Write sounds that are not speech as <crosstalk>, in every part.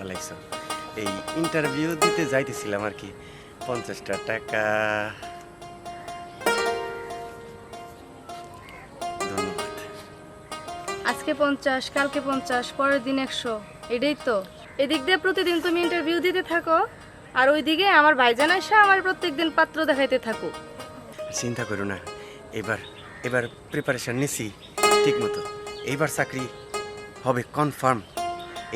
ফেলাইছো। এই ইন্টারভিউ দিতে যাইতেছিলাম আর কি পঞ্চাশটা টাকা। ধন্যবাদ। আজকে পঞ্চাশ কালকে পঞ্চাশ পরের দিন একশো এটাই তো। এদিক দিয়ে প্রতিদিন তুমি ইন্টারভিউ দিতে থাকো আর ওইদিকে আমার ভাইজান এসে আমার প্রত্যেকদিন পাত্র দেখাইতে থাকো চিন্তা করো না এবার এবার প্রিপারেশন নিছি ঠিক মতো এইবার চাকরি হবে কনফার্ম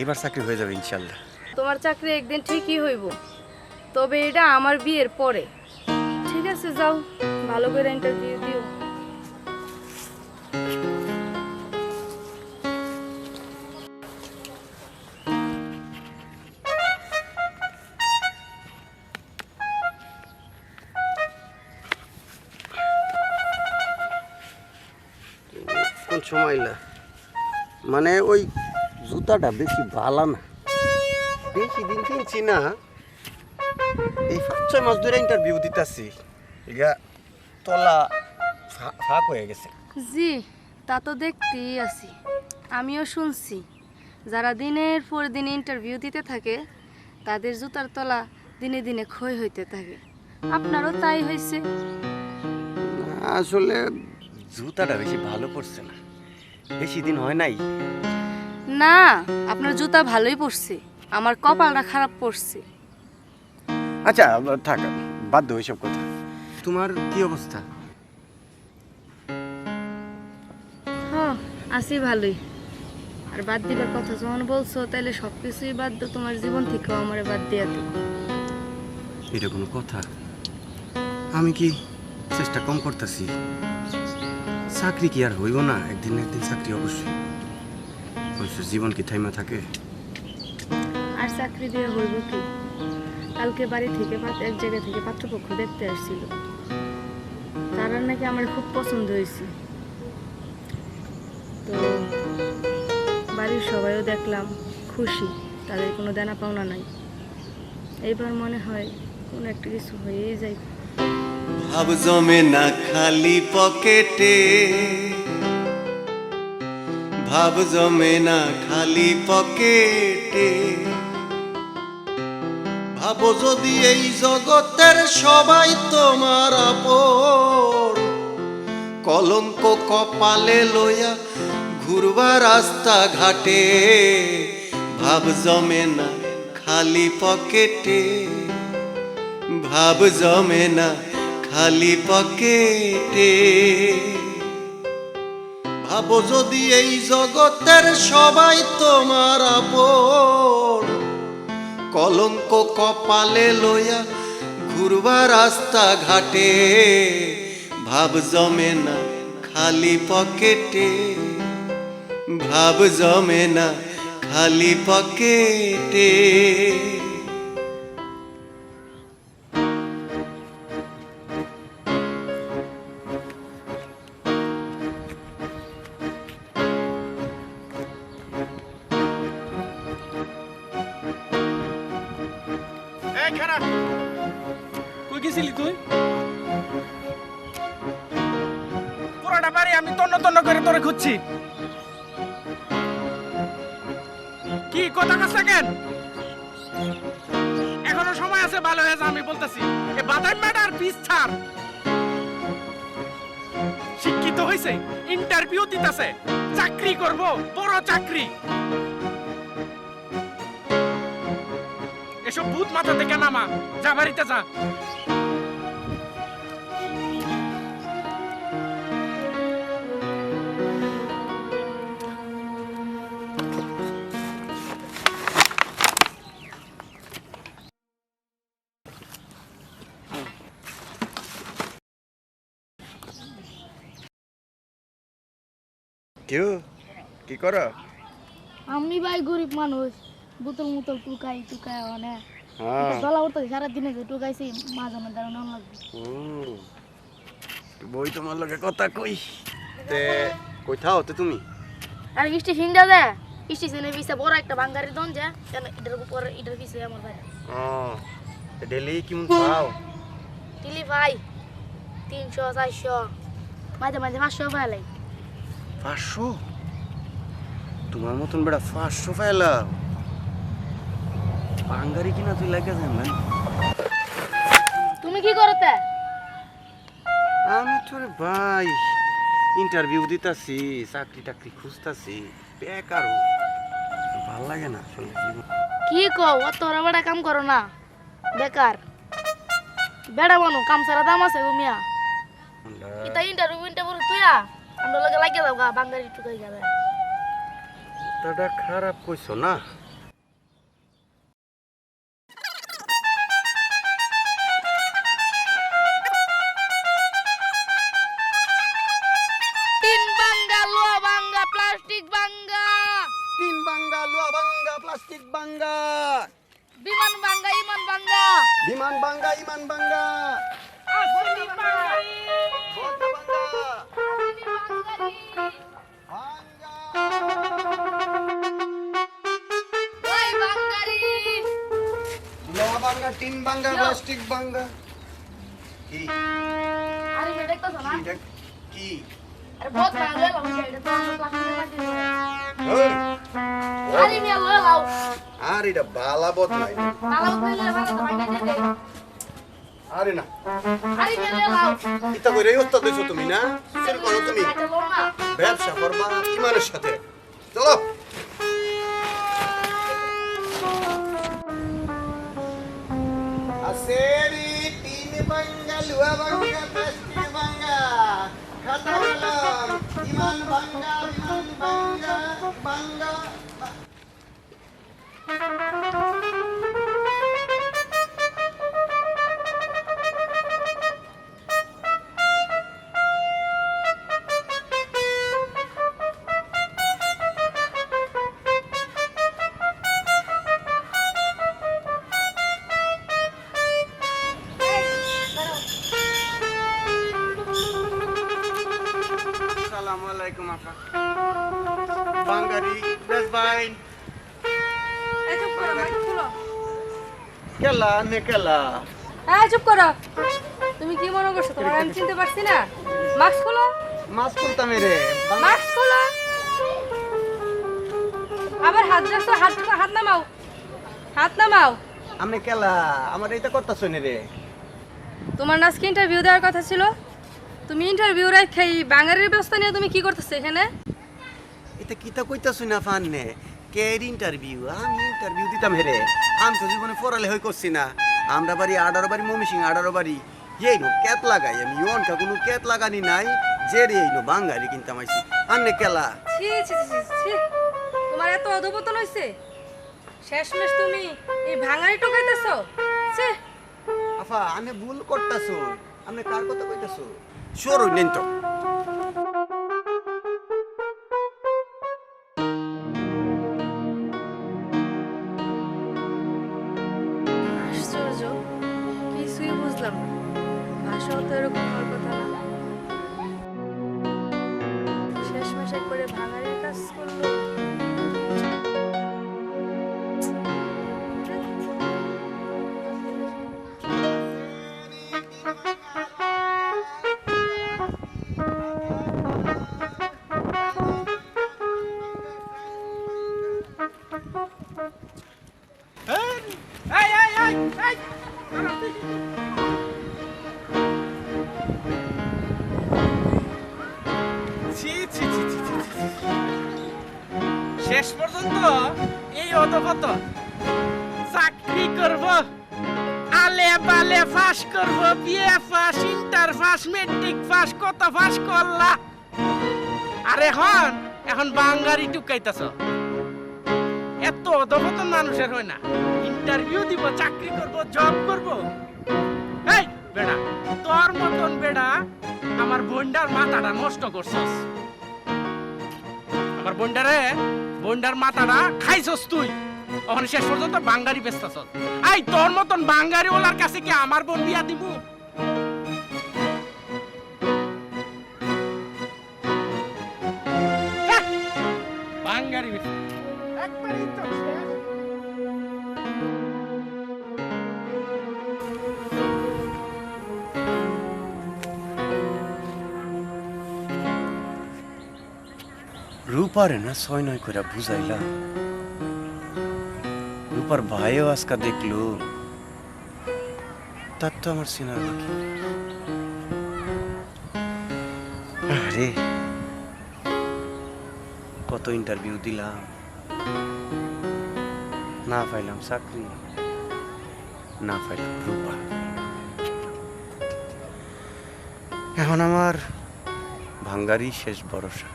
এইবার চাকরি হয়ে যাবে ইনশাল্লাহ। তোমার চাকরি একদিন ঠিকই হইব। তবে এটা আমার বিয়ের পরে। ঠিক আছে যাও। ভালো করে ইন্টারভিউ দিও। কোন সময়? মানে ওই জুতাটা বেশি ভালো না। বেশি দিন কিনছি না। এই পাঁচ ছয় মাস ধরে ইন্টারভিউ দিতেছি। এগা তলা ফাঁক হয়ে গেছে। জি তা তো দেখতেই আছি। আমিও শুনছি যারা দিনের পর দিন ইন্টারভিউ দিতে থাকে তাদের জুতার তলা দিনে দিনে ক্ষয় হইতে থাকে। আপনারও তাই হয়েছে আসলে জুতাটা বেশি ভালো পড়ছে না। বেশি দিন হয় নাই। না আপনার জুতা ভালোই পড়ছে আমার কপালটা খারাপ পড়ছে আচ্ছা থাক বাদ দাও এইসব কথা। তোমার কি অবস্থা? হ্যাঁ আছি ভালোই। আর বাদ দিবার কথা যখন বলছো তাহলে সব কিছুই বাদ দাও তোমার জীবন থেকে আমার বাদ দিয়া তো এটা কোনো কথা? আমি কি চেষ্টা কম করতেছি? চাকরি কি আর হইব না? একদিন না একদিন চাকরি অবশ্যই। জীবন কি থাইমা থাকে? আর চাকরি দিয়ে হইব কি? কালকে বাড়ি থেকে এক জায়গা থেকে পাত্রপক্ষ দেখতে আসছিল। তারা নাকি আমার খুব পছন্দ হয়েছে। তো বাড়ির সবাইও দেখলাম খুশি তাদের কোনো দেনা পাওনা নাই। এইবার মনে হয় কোনো একটা কিছু হয়েই যায় ভাব জমে না খালি পকেটে। ভাব জমে না খালি পকেটে। ভাবো যদি এই জগতের সবাই তোমার আপন। কলঙ্ক কপালে লইয়া ঘুরবা রাস্তা ঘাটে ভাব জমে না খালি পকেটে। ভাব জমে না খালি পকেটে। ভাবো যদি এই জগতের সবাই তোমার আপন। কলঙ্ক কপালে লইয়া ঘুরবা রাস্তা ঘাটে ভাব জমে না খালি পকেটে। ভাব জমে না খালি পকেটে। কেন এখনও সময় আছে, ভালো হয়ে আমি বলতেছি। এ বাদাম ম্যাডার পিস শিক্ষিত হয়েছে ইন্টারভিউ দিতেছে। চাকরি করব, বড় চাকরি। এসব ভূত মাথা থেকে নামা। যা বাড়িতে যা। কেউ? কি করো? আমি ভাই গরিব মানুষ বোতল মুতল টুকাই টুকাই মানে হ্যাঁ। দলা উঠতে সারাদিনে যে টুকাইছি মাঝে মাঝে দাঁড়ানো লাগবে। বই তোমার লগে কথা কই? তে কোথাও তো তুমি? আর ইষ্টি ফিংডা দে ইষ্টি সেনে পিছে বড় একটা বাঙ্গারি দন যা কেন এটার উপর এটার পিছে আমার ভাই ও ডেলি কেমন খাও? টিলি ভাই তিনশো চারশো মাঝে মাঝে পাঁচশো ভাই লাগে। পাঁচশো? তোমার মতন বেড়া পাঁচশো পাইলাম। বাঙ্গারি কিনা তুই লাগে যাবেন তুমি কি করতে? আমি তোর ভাই ইন্টারভিউ দিতাছি চাকরি টাকরি খুঁজতাছি বেকার ভালো লাগে না আসলে কি কও অত ওরা বেড়া কাম করো না। বেকার। বেড়া বানো কাম সারা দাম আছে গো মিয়া। ইতা ইন্টারভিউ ইন্টারভিউ তুইয়া। আমরা লগে লাগে বাঙ্গারি টুকাই যাবে দাদা খারাপ কইছো না? বাঙ্গা তিন প্লাস্টিক বাঙ্গা কি? আরে এটা কি? আরে বহুত এটা তো আরে মিয়া লয়ে লাও আর এটা বালা বদলাই ভালো কইলে ভালো তো ভাঙা দে। আরে না। আরে মিয়া লয়ে লাও ইতা কইরে ওস্তাদ হইছো তুমি না? শুরু করো তুমি। না। ব্যবসা করবা ইমানের সাথে? চলো। আসেরি তিন বাঙ্গা লুয়া বাঙ্গা প্লাস্টিক বাঙ্গা খাতা কলম ইমান বাঙ্গা ইমান বাঙ্গা আলাইকুম আপা। বাঙ্গারি বেশ বাইন। এই চুপ করো মাইক খুলো। কেলা নে কেলা হ্যাঁ চুপ করো। তুমি কি মনে করছ তোমার আমি চিনতে পারছি না? মাস্ক খুলো। মাছ করতাম রে মাস্ক খুলো। আবার হাত রাখছো হাত হাত নামাও। হাত নামাও। আমনে কেলা আমার এটা করতাছ রে। তোমার না আজকে ইন্টারভিউ দেওয়ার কথা ছিল? তুমি ইন্টারভিউ রেখে বাঙালির ব্যবস্থা নিয়ে তুমি কি করতেছো এখানে? এটা কিতা কইতাছ না ফান্নে? কের ইন্টারভিউ আমি ইন্টারভিউ দিতাম হেরে। আমি তো জীবনে পড়ালে হই করছি না। আমরা বাড়ি আডারো বাড়ি মমিসিং আডারো বাড়ি। এই নো ক্যাত লাগাই আমি ইয়নকা কোনো ক্যাত লাগানি নাই। যে রে এই নো বাঙালি কিনতে আমাইছি। আন্নে কেলা। ছি ছি ছি, ছি। তোমার এত অধপতন হয়েছে শেষমেশ তুমি এই ভাঙারি টোকাইতেছো ছি। আফা আমি ভুল করতাছ। আপনি কার কথা কইতাছ? সরু নেন তো। আশ্চর্য কিছুই বুঝলাম না। ভাষাও তো এরকম শেষ পর্যন্ত এই অধপত চাকরি করব, আলে বালে ফাঁস করব বিয়ে ফাঁস, ইন্টার ফাঁস, মেট্রিক ফাঁস, কত ফাঁস করলা। আর এখন এখন বাঙ্গারি টুকাইতেছ। এত অধপতন মানুষের হয় না। ইন্টারভিউ দিব, চাকরি করব জব করব। এই বেড়া, তোর মতন বেড়া আমার বোনটার মাথাটা নষ্ট করছস। আমার বোনটারে বোনটার মাথাটা খাইছস তুই। ওখানে শেষ পর্যন্ত বাঙ্গারি বেচতেছ আই তোর মতন বাঙ্গারি ওলার কাছে কি আমার বোন বিয়া দিব রূপারে না ছয় নয় করে বুঝাইলা। রূপার ভাইও আজকা দেখল। তার তো আমার চেনার বাকি। কত ইন্টারভিউ দিলাম। না পাইলাম চাকরি। না পাইলাম রূপা। এখন আমার ভাঙ্গারি শেষ ভরসা।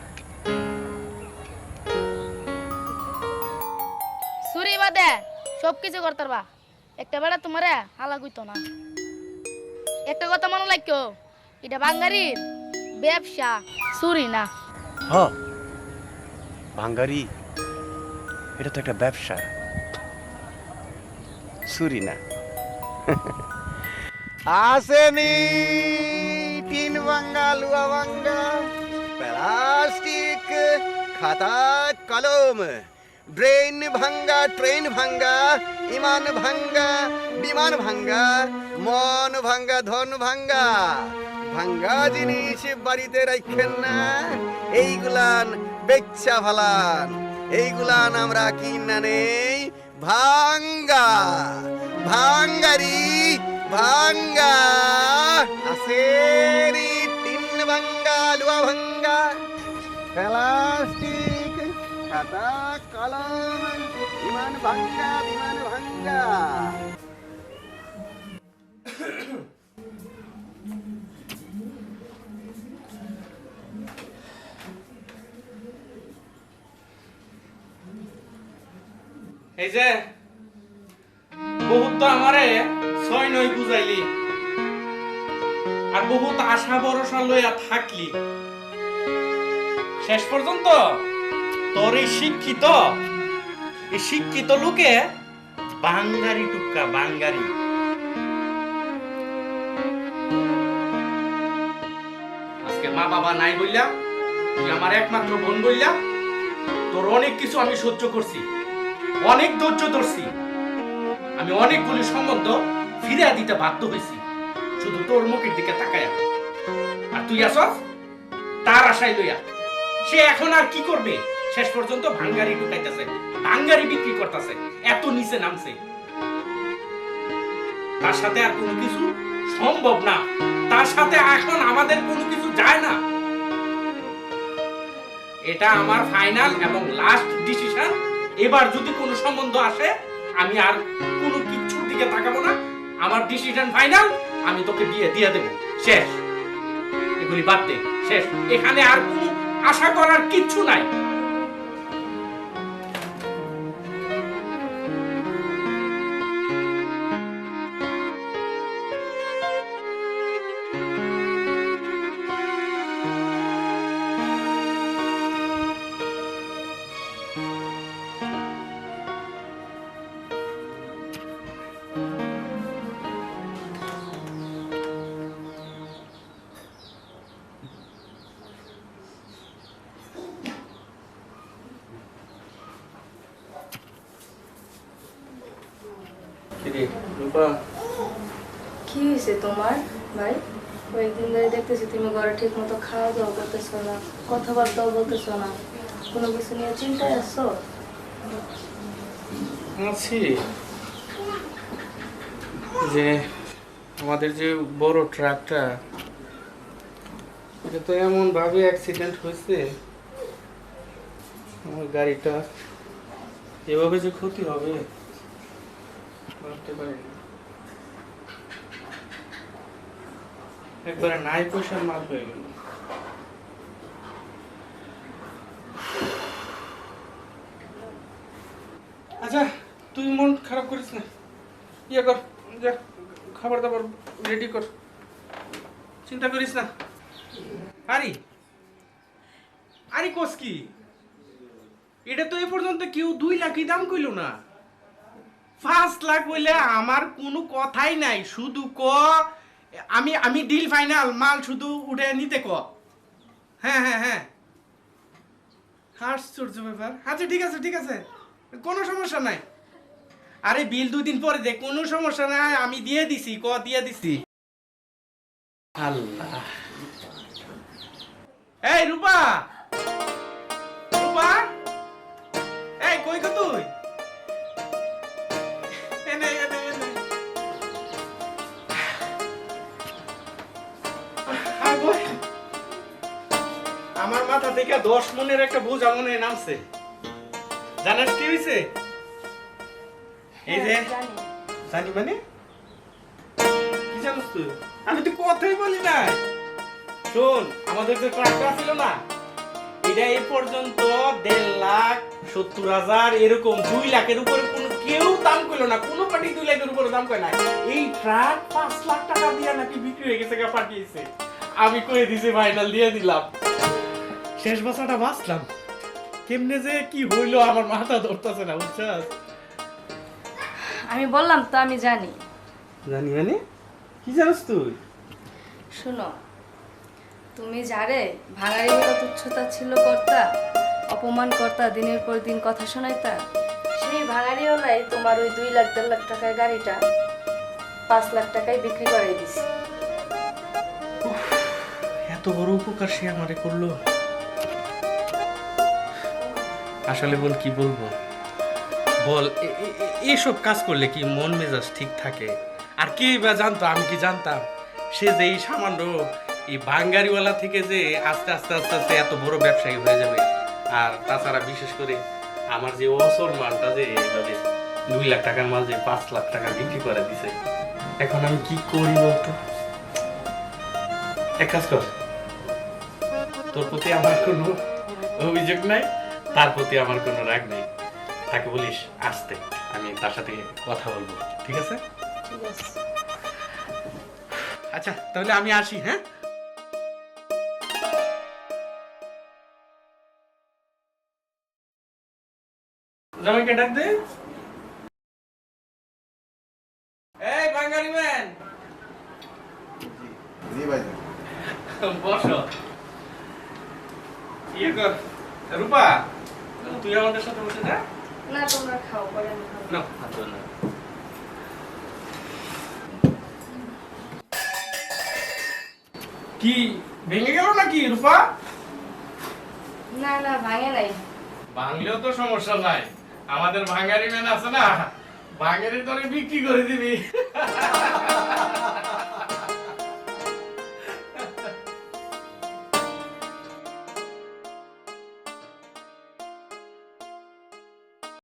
সুরি বাদে সব কিছু করতে পারবা একটা বেড়া তোমারে হালা কইতো না। একটা কথা মনে লাগতো এটা বাঙ্গারির ব্যবসা চুরি না। হ ভাঙ্গারি এটা তো একটা ব্যবসা। চুরি না। আসেনি তিন ভাঙ্গা লুয়া ভাঙ্গা প্লাস্টিক, খাতা, কলম ব্রেন ভাঙ্গা ট্রেন ভাঙ্গা ইমান ভাঙ্গা বিমান ভাঙ্গা মন ভাঙ্গা ধন ভাঙ্গা ভাঙ্গা জিনিস বাড়িতে রাখেন না। এইগুলান বেচ্চা ফালান। এইগুলান আমরা কিনা নেই। ভাঙ্গা, ভাঙ্গারি, ভাঙ্গা আসেরি তিন ভাঙ্গা, লুয়া ভাঙ্গা, প্লাস্টিক খাতা কলম বিমান ভাঙ্গা বিমান ভাঙ্গা। এই যে, বহুত তো আমারে ছয় নয় বুঝাইলি। আর বহুত আশা ভরসা লইয়া থাকলি। শেষ পর্যন্ত তোর এই শিক্ষিত এই শিক্ষিত লোকে বাঙ্গারি টুক্কা, বাঙ্গারি। আজকে মা বাবা নাই বললাম তুই আমার একমাত্র বোন বললাম তোর অনেক কিছু আমি সহ্য করছি। অনেক ধৈর্য ধরছি। আমি অনেকগুলি সম্বন্ধ ফিরে দিতে বাধ্য হয়েছি। শুধু তোর মুখের দিকে তাকায়। আর তুই আসস? তার আশায় লইয়া। সে এখন আর কি করবে? শেষ পর্যন্ত ভাঙ্গারি ঢুকাইতেছে, ভাঙ্গারি বিক্রি করতেছে, এত নিচে নামছে। তার সাথে আর কোনো কিছু সম্ভব না। তার সাথে এখন আমাদের কোনো কিছু যায় না। এটা আমার ফাইনাল এবং লাস্ট ডিসিশন এবার যদি কোনো সম্বন্ধ আসে, আমি আর কোনো কিচ্ছুর দিকে তাকাবো না। আমার ডিসিশন ফাইনাল আমি তোকে বিয়ে দিয়ে দেব। শেষ। এগুলি বাদ দে। শেষ। এখানে আর কোনো আশা করার কিচ্ছু নাই। কি হয়েছে তোমার? ভাই কয়েকদিন ধরে দেখতেছি তুমি ঘরে ঠিক মতো খাওয়া দাওয়া করতেছো না কথাবার্তাও বলতেছো না। কোনো কিছু নিয়ে চিন্তায় আছো? আছি। যে আমাদের যে বড় ট্রাকটা, এটা তো এমন ভাবে অ্যাক্সিডেন্ট হয়েছে, আমার গাড়িটা এভাবে যে ক্ষতি হবে একবারে নাই পয়সার মাল হয়ে গেল। আচ্ছা তুই মন খারাপ করিস না। ইয়ে কর। যা খাবার দাবার রেডি কর। চিন্তা করিস না। আরে আরে কোস কি? এটা তো এ পর্যন্ত কেউ দুই লাখই দাম কইল না। পাঁচ লাখ বলে আমার কোনো কথাই নাই। শুধু ক, আমি আমি ডিল ফাইনাল মাল শুধু উঠে নিতে ক। হ্যাঁ হ্যাঁ হ্যাঁ। আশ্চর্য ব্যাপার। আচ্ছা ঠিক আছে ঠিক আছে। কোনো সমস্যা নাই। আরে বিল দুদিন পরে দে, কোনো সমস্যা নাই, আমি দিয়ে দিছি, ক দিয়ে দিছি। আল্লাহ। এই, রূপা! রূপা! এই, কই কো তুই? আমার মাথা থেকে দশ মনের একটা বোঝা মনে নামছে। জানাস কি হয়েছে এই যে জানি। মানে? কি জানিস তুই? আমি তো কথাই বলি না শোন আমাদের যে ছিল না এটা এই পর্যন্ত দেড় লাখ সত্তর হাজার এরকম দুই লাখের উপরে কোনো কেউ দাম করল না কোনো পার্টি দুই লাখের উপরে দাম করে না এই ট্রাক পাঁচ লাখ টাকা দিয়ে নাকি বিক্রি হয়ে গেছে পাঠিয়েছে। আমি কয়ে দিছি ফাইনাল দিয়ে দিলাম। শেষ বছরটা বাঁচলাম। কেমনে যে কি হইল আমার মাথা ধরতেছে না বুঝছাস? আমি বললাম তো আমি জানি। জানি মানে? কি জানিস তুই? শুনো তুমি যারে ভাঙারি বলে তুচ্ছতা ছিল কর্তা অপমান কর্তা দিনের পর দিন কথা শোনাইতা সেই ভাঙারিওলাই তোমার ওই দুই লাখ দেড় লাখ টাকার গাড়িটা পাঁচ লাখ টাকায় বিক্রি করাই দিছে। এত বড় উপকার সে আমারে করল। আসলে বল কি বলব? বল, এ- এ- এ- এসব কাজ করলে কি মন মেজাজ ঠিক থাকে? আর কে বা জানতো, আমি কি জানতাম? সে যে এই সামান্য এই বাঙ্গারিওয়ালা থেকে যে আস্তে আস্তে আস্তে আস্তে এত বড় ব্যবসায়ী হয়ে যাবে। আর তাছাড়া বিশেষ করে আমার যে অসর মালটা যে এইভাবে দুই লাখ টাকার মাল যে পাঁচ লাখ টাকা বিক্রি করে দিছে, এখন আমি কি করি বলতো? এক কাজ কর। তোর প্রতি আমার কোনো অভিযোগ নাই, তার প্রতি আমার কোনো রাগ নেই। তাকে বলিস আসতে আমি তার সাথে কথা বলব। ঠিক আছে? আচ্ছা তাহলে আমি আসি হ্যাঁ? জামাইকে ডাক দে। এই বাঙালি ম্যান! জি ভাই। বসো। ইয়ে কর রূপা তুই আমাদের সাথে বসে যা। না তোমরা খাও পরে আমি খাব। না হাত না। কি ভেঙে গেল নাকি রূপা না না ভাঙে নাই ভাঙলেও তো সমস্যা নাই আমাদের ভাঙারি মেন আছে না ভাঙারি তোরে বিক্রি করে দিবি <laughs>